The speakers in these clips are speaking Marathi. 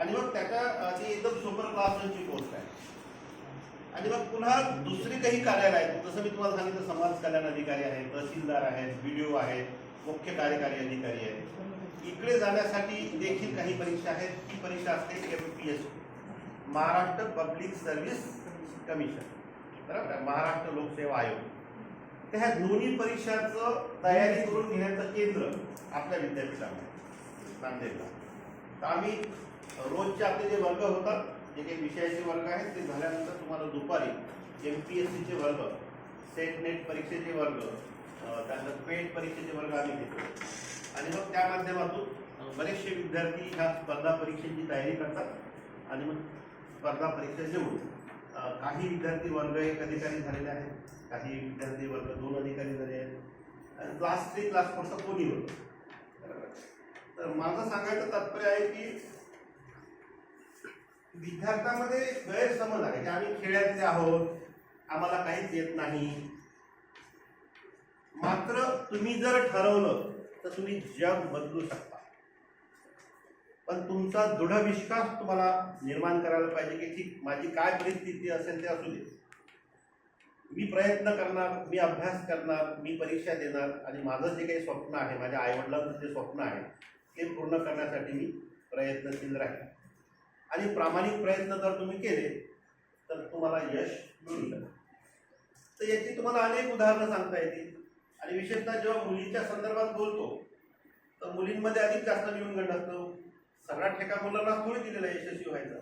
आणि मग त्याच्या ती एकदम सुपर क्लासची पोस्ट आहे. आणि मग पुन्हा दुसरी काही कार्यालय आहेत. जसं मी तुम्हाला सांगितलं समाज कल्याण अधिकारी आहेत तहसीलदार आहेत बीडीओ आहेत मुख्य कार्यकारी अधिकारी आहेत. इकडे जाण्यासाठी देखील काही परीक्षा आहेत. ती परीक्षा असते M P S Maharashtra public service commission बरोबर आहे? महाराष्ट्र लोकसेवा आयोग. तर ह्या दोन्ही परीक्षांचं तयारी करून घेण्याचं केंद्र आपल्या विद्यापीठामध्ये नांदेडला. तर आम्ही रोजचे आपले जे वर्ग होतात जे काही विषयाचे वर्ग आहेत ते झाल्यानंतर तुम्हाला दुपारी एम पी एस सीचे वर्ग सेट नेट परीक्षेचे वर्ग त्यानंतर पेट परीक्षेचे वर्ग आम्ही घेतो. आणि मग त्या माध्यमातून बरेचसे विद्यार्थी ह्या स्पर्धा परीक्षेची तयारी करतात आणि मग स्पर्धा परीक्षा देऊन काही विद्यार्थी वर्ग एक अधिकारी झालेले आहेत काही विद्यार्थी वर्ग दोन अधिकारी झाले आहेत. आणि क्लास थ्री क्लास फोरचा कोणी होतो? तर माझं सांगायचं तात्पर्य आहे की विद्यार्थ्यांमध्ये गैरसमज आहे की आम्ही खेड्यातले आहोत आम्हाला काहीच येत नाही. मात्र तुम्ही जर ठरवलं तर तुम्ही जग बदलू शकता. पण तुमचा दृढ विश्वास तुम्हाला निर्माण करायला पाहिजे की ठीक माझी काय परिस्थिती असेल ते असू दे. मी प्रयत्न करणार मी अभ्यास करणार मी परीक्षा देणार आणि माझं जे काही स्वप्न आहे माझ्या आईवडिलांचं जे स्वप्न आहे ते पूर्ण करण्यासाठी मी प्रयत्नशील राहील आणि प्रामाणिक प्रयत्न जर तुम्ही केले तर तुम्हाला यश मिळू तर याची तुम्हाला अनेक उदाहरणं सांगता येतील. आणि विशेषतः जेव्हा मुलींच्या संदर्भात बोलतो तर मुलींमध्ये अधिक जास्त न्यूनगंड असतो. सगळा ठेका मुलांना थोडी दिलेला आहे यशस्वी व्हायचा.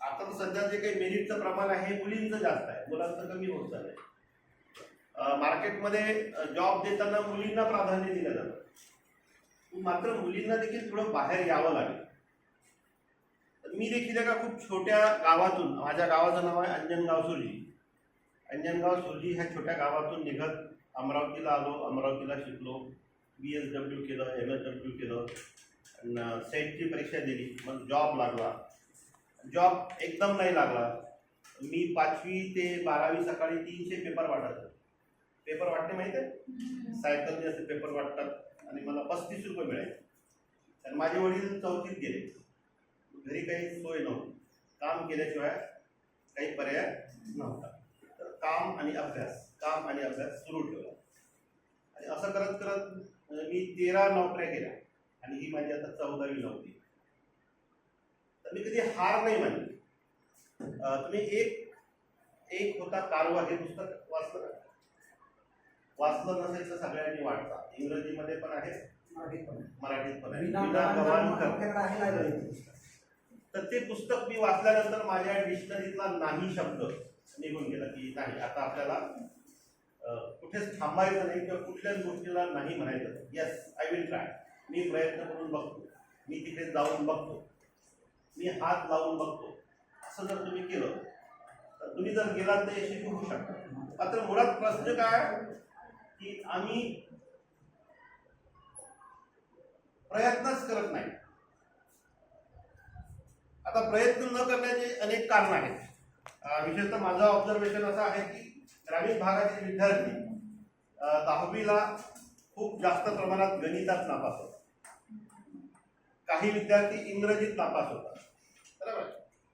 आता तर सध्या जे काही मेरिटचं प्रमाण आहे हे मुलींचं जास्त आहे. मुलांचं कमी होत चाललंय. मार्केटमध्ये जॉब देताना मुलींना प्राधान्य दिलं जातं. मात्र मुलींना देखील थोडं बाहेर यावं लागेल. मी देखील एका खूप छोट्या गावातून माझ्या गावाचं नाव आहे अंजनगाव सुर्जी. अंजनगाव सुर्जी ह्या छोट्या गावातून निघत अमरावतीला आलो. अमरावतीला शिकलो. बी एस डब्ल्यू केलं एम एस डब्ल्यू केलं. आणि सेटची परीक्षा दिली. मग जॉब लागला. जॉब एकदम नाही लागला. मी पाचवी ते बारावी सकाळी तीनशे पेपर वाटायचो. पेपर वाटणे माहीत आहे? सायकलने असे पेपर वाटतात. आणि मला पस्तीस रुपये मिळायचे तर माझे वडील चौथीत गेले. घरी काही सोय नव्हती. काम केल्याशिवाय काही पर्याय नव्हता. तर काम आणि अभ्यास काम आणि अभ्यास सुरू ठेवला. आणि असं करत करत मी तेरा नोकऱ्या केल्या. आणि ही माझी आता चौदावी नोकरी. तर मी कधी हार नाही मानली. अं, तुम्ही एक एक होता कारवा हे पुस्तक वाचलं का? वाचलं नसेल तर सगळ्यांनी वाटता इंग्रजीमध्ये पण आहे मराठीत पण आहे. विना विना तर ते पुस्तक मी वाचल्यानंतर माझ्या डिक्शनरीतला नाही शब्द निघून गेला की नाही. आता आपल्याला कुठेच थांबायचं नाही किंवा कुठल्याच गोष्टीला नाही म्हणायचं. येस आय विल ट्राय मी प्रयत्न करून बघतो. मी तिथे जाऊन बघतो. मी हात लावून बघतो. असं जर तुम्ही केलं तर तुम्ही जर गेलात तर यशस्वी होऊ शकता. मात्र मुळात प्रश्न काय की आम्ही प्रयत्नच करत नाही आता प्रयत्न न करण्याचे अनेक कारण आहेत. विशेषतः माझं ऑब्झर्वेशन असं आहे की ग्रामीण भागातील विद्यार्थी दहावीला खूप जास्त प्रमाणात गणितात नापास होतात. काही विद्यार्थी इंग्रजीत नापास होतात. बरोबर?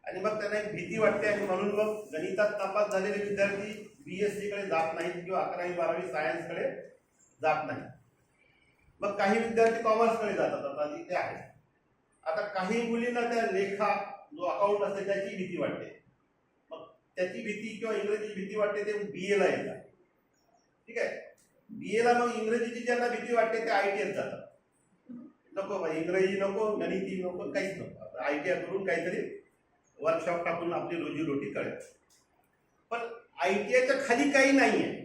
आणि मग त्यांना एक भीती वाटते आणि म्हणून मग गणितात नापास झालेले विद्यार्थी बी एस सीकडे जात नाहीत किंवा अकरावी बारावी सायन्सकडे जात नाहीत. मग काही विद्यार्थी कॉमर्सकडे जातात आता तिथे आहे. आता काही मुलींना त्या लेखा जो अकाउंट असते त्याची भीती वाटते. मग त्याची भीती किंवा इंग्रजीची भीती वाटते ते बी एला येतात. ठीक आहे? बी एला मग इंग्रजीची ज्यांना भीती वाटते ते आय टी एत जातात. नको बाई इंग्रजी नको गणिती नको काहीच नको. आय टी आय करून काहीतरी वर्कशॉप टाकून आपली रोजीरोटी कळेल. पण आय टी आयच्या खाली काही नाही आहे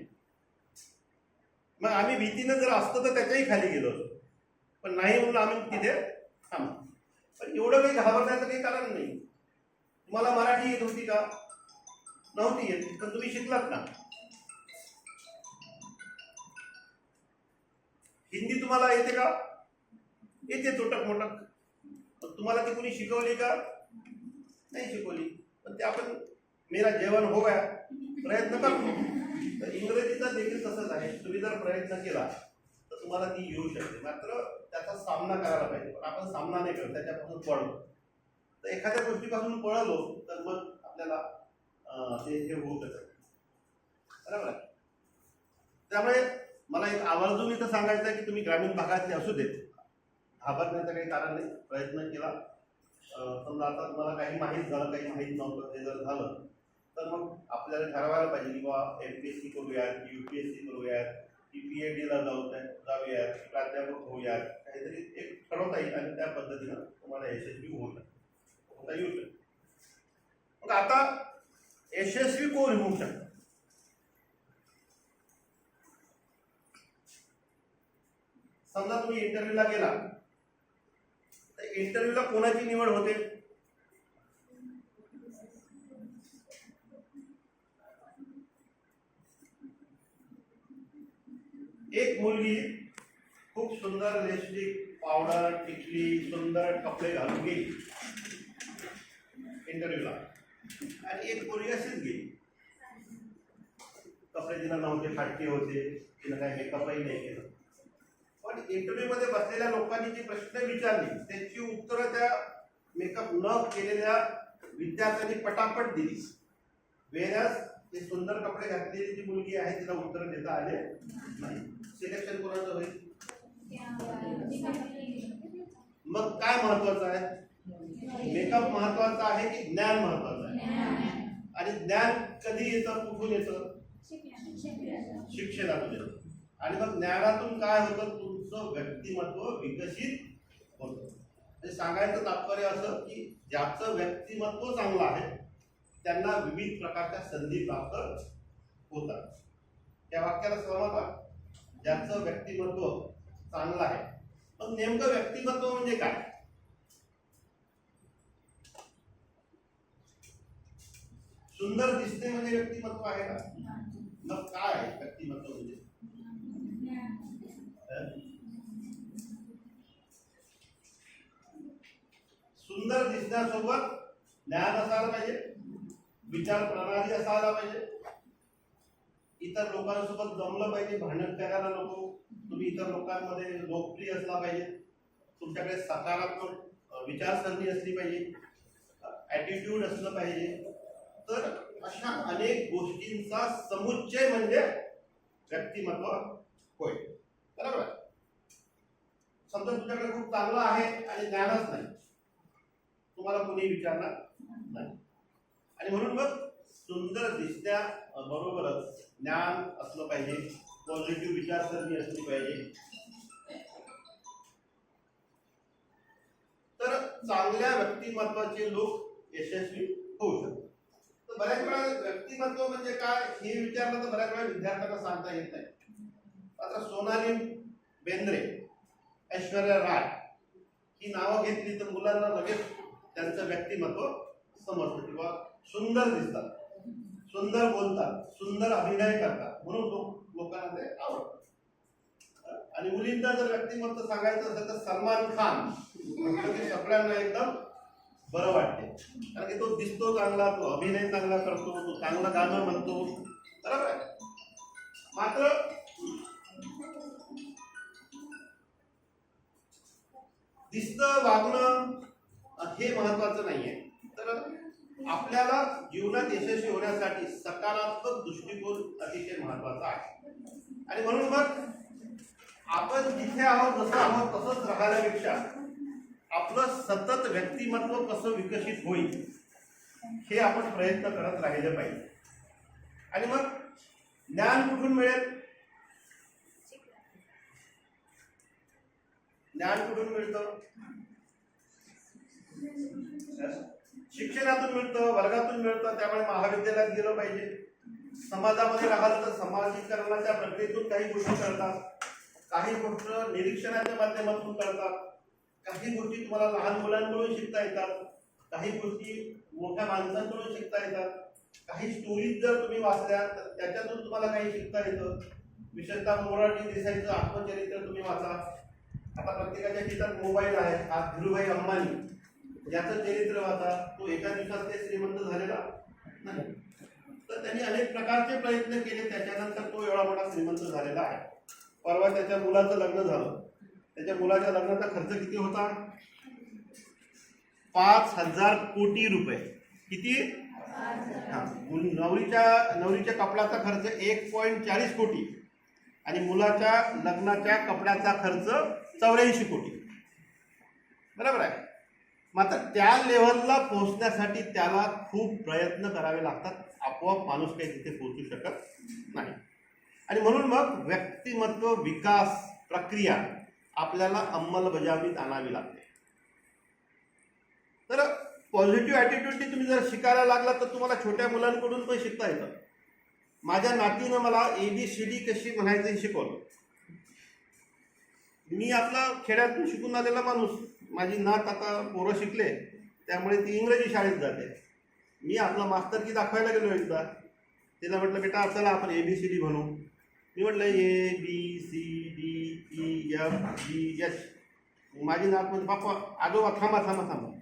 मग आम्ही भीतीनं जर असतो तर त्याच्याही खाली गेलो असतो. पण नाही म्हणून आम्ही तिथे थांबतो पण एवढं काही घाबरण्याचं काही कारण नाही. तुम्हाला मराठी येत होती का? नव्हती येत पण तुम्ही शिकलात ना हिंदी तुम्हाला येते का? येते तोटक मोटक. पण तुम्हाला ती कुणी शिकवली का? नाही शिकवली. पण ते आपण मेरा जेवण होव्या प्रयत्न करतो तर इंग्रजीचा देखील तसंच आहे. तुम्ही जर प्रयत्न केला तुम्हाला ती येऊ शकते. मात्र त्याचा सामना करायला पाहिजे. पण आपण सामना नाही करत त्याच्यापासून पळलो. तर एखाद्या गोष्टीपासून पळलो तर मग आपल्याला ते हे होऊ शकत. बरोबर आहे? त्यामुळे मला एक आवर्जून इथं सांगायचं आहे की तुम्ही ग्रामीण भागातले असू देत. घाबरण्याचं काही कारण नाही. प्रयत्न केला. समजा आता तुम्हाला काही माहीत झालं काही माहीत नव्हतं ते जर झालं तर मग आपल्याला ठरवायला पाहिजे की बाबा एम पी एस सी करूयात यू पी एस सी करूयात. की पी एच डीला जाऊ जाऊयात की प्राध्यापक होऊयात काहीतरी एक ठरवता येईल आणि त्या पद्धतीनं तुम्हाला यशस्वी होऊ होता येऊ शकतं. मग आता यशस्वी कोण होऊ शकतं? समजा तुम्ही इंटरव्ह्यूला गेला. तर इंटरव्ह्यूला कोणाची निवड होते? एक मुलगी खूप सुंदर लिपस्टिक पावडर टिकली सुंदर कपडे घालून गेली. इंटरव्ह्यूला. आणि एक मुलगी अशीच गेली. कपडे तिला नव्हते फाटके होते. तिला काही मेकअपही नाही केलं. पण इंटरव्ह्यूमध्ये बसलेल्या लोकांनी जे प्रश्न विचारले. त्याची उत्तरं त्या मेकअप न केलेल्या विद्यार्थ्यांनी पटापट दिली. वेरस ते सुंदर कपडे घातलेली जी मुलगी आहे तिला उत्तर देता आले नाही. सिलेक्शन कोणाचं होईल? मग काय महत्वाचं आहे? मेकअप महत्त्वाचा आहे की ज्ञान महत्वाचं आहे? आणि ज्ञान कधी येतं? कुठून येतं? शिक्षणातून येतं. आणि मग ज्ञानातून काय होतं? तुमचं व्यक्तिमत्व विकसित होतं. म्हणजे सांगायचं तात्पर्य असं की ज्याचं व्यक्तिमत्व चांगलं आहे त्यांना विविध प्रकारच्या संधी प्राप्त होतात. त्या वाक्याला सहमत ज्याचं व्यक्तिमत्व चांगलं आहे पण नेमकं व्यक्तिमत्व म्हणजे काय? सुंदर दिसणे म्हणजे व्यक्तिमत्व आहे का मग काय आहे व्यक्तिमत्व म्हणजे? सुंदर दिसण्यासोबत ज्ञान असायला पाहिजे. विचार प्रणाली असायला पाहिजे. इतर लोकांसोबत जमलं पाहिजे भांडण करायला नको. तुम्ही इतर लोकांमध्ये लोकप्रिय असला पाहिजे. तुमच्याकडे सकारात्मक विचारसरणी असली पाहिजे. ॲटिट्यूड असलं पाहिजे. तर अशा अनेक गोष्टींचा समुच्चय म्हणजे व्यक्तिमत्व होय. बरोबर? आहे? समजा तुमच्याकडे खूप चांगलं आहे आणि ज्ञानच नाही. तुम्हाला कोणी विचारणार? आणि म्हणून मग सुंदर दिसत्या बरोबरच ज्ञान असलं पाहिजे पॉझिटिव्ह विचारसरणी असली पाहिजे. तर चांगल्या व्यक्तिमत्वाचे लोक यशस्वी होऊ शकतात. तर बऱ्याच वेळा व्यक्तिमत्व म्हणजे काय हे विचारलं तर बऱ्याच वेळा विद्यार्थ्यांना सांगता येत नाही. आता सोनाली बेंद्रे ऐश्वर्या राय ही नावं घेतली तर मुलांना लगेच त्यांचं व्यक्तिमत्व समजतं किंवा सुंदर दिसतात. सुंदर बोलतात. सुंदर अभिनय करतात. म्हणून लोक लोकांना ते आवडतं. आणि मुलींचा जर व्यक्तिमत्व सांगायचं असेल तर सलमान खान. म्हणजे सगळ्यांना एकदम बरं वाटते. कारण की तो दिसतो चांगला तो अभिनय चांगला करतो तो चांगलं गाणं म्हणतो. बरोबर आहे? मात्र दिसतं वागणं हे महत्वाचं नाहीये. जीवनात यशस्वी होण्यासाठी सकारात्मक दृष्टिकोन अतिशय महत्त्वाचा आहे. आणि म्हणून मग आपण जिथे आहोत जसं आहोत तसंच राहण्यापेक्षा आपलं सतत व्यक्तिमत्व कसं विकसित होईल हे आपण प्रयत्न करत राहिले पाहिजे. आणि मग ज्ञान कुठून मिळेल? ज्ञान कुठून मिळतं? शिक्षणातून मिळतं वर्गातून मिळतं त्यामुळे महाविद्यालयात गेलं पाहिजे. समाजामध्ये राहिलं तर समाजीकरणाच्या प्रक्रियेतून काही गोष्टी कळतात. काही गोष्ट निरीक्षणाच्या माध्यमातून कळतात. काही गोष्टी तुम्हाला लहान मुलांकडून शिकता येतात. काही गोष्टी मोठ्या माणसांकडून शिकता येतात. काही स्टोरीज जर तुम्ही वाचल्या तर त्याच्यातून तुम्हाला काही शिकता येतं. विशेषतः मोरारजी देसाईचं आत्मचरित्र तुम्ही वाचा. आता प्रत्येकाच्या खिशात मोबाईल आहे. आज धीरूभाई अंबानी. याचं चरित्र वाचा. तो एका दिवसात ते श्रीमंत झालेला. नाही. तर त्यांनी अनेक प्रकारचे प्रयत्न केले. त्याच्यानंतर तो एवढा मोठा श्रीमंत झालेला आहे. परवा त्याच्या मुलाचं लग्न झालं. त्याच्या मुलाच्या लग्नाचा खर्च किती होता? पाच हजार कोटी रुपये. किती? हा. नवरीच्या नवरीच्या कपड्याचा खर्च एक पॉईंट चाळीस कोटी. आणि मुलाच्या लग्नाच्या कपड्याचा खर्च चौऱ्याऐंशी कोटी. बरोबर आहे? मात्र त्या लेवलला पोहोचण्यासाठी त्याला खूप प्रयत्न करावे लागतात. आपोआप माणूस काही तिथे पोहोचू शकत नाही. आणि म्हणून मग व्यक्तिमत्व विकास प्रक्रिया आपल्याला अंमलबजावणीत आणावी लागते. तर पॉझिटिव्ह ॲटिट्यूडनी तुम्ही जर शिकायला लागला तर तुम्हाला छोट्या मुलांकडून पण शिकता येतं. माझ्या नातीनं मला ए बी सी डी कशी म्हणायचं हे शिकवलं. मी आपला खेड्यातून शिकून आलेला माणूस. माझी नात आता पोरं शिकले त्यामुळे ती इंग्रजी शाळेत जाते. मी आपला मास्तर की दाखवायला गेलो एकदा. तिला म्हटलं बेटा चला आपण ए बी सी डी म्हणू मी म्हटलं A B C D E F G H माझी नात म्हणजे पप्पा आजोबा थांबा थांबा थांबा.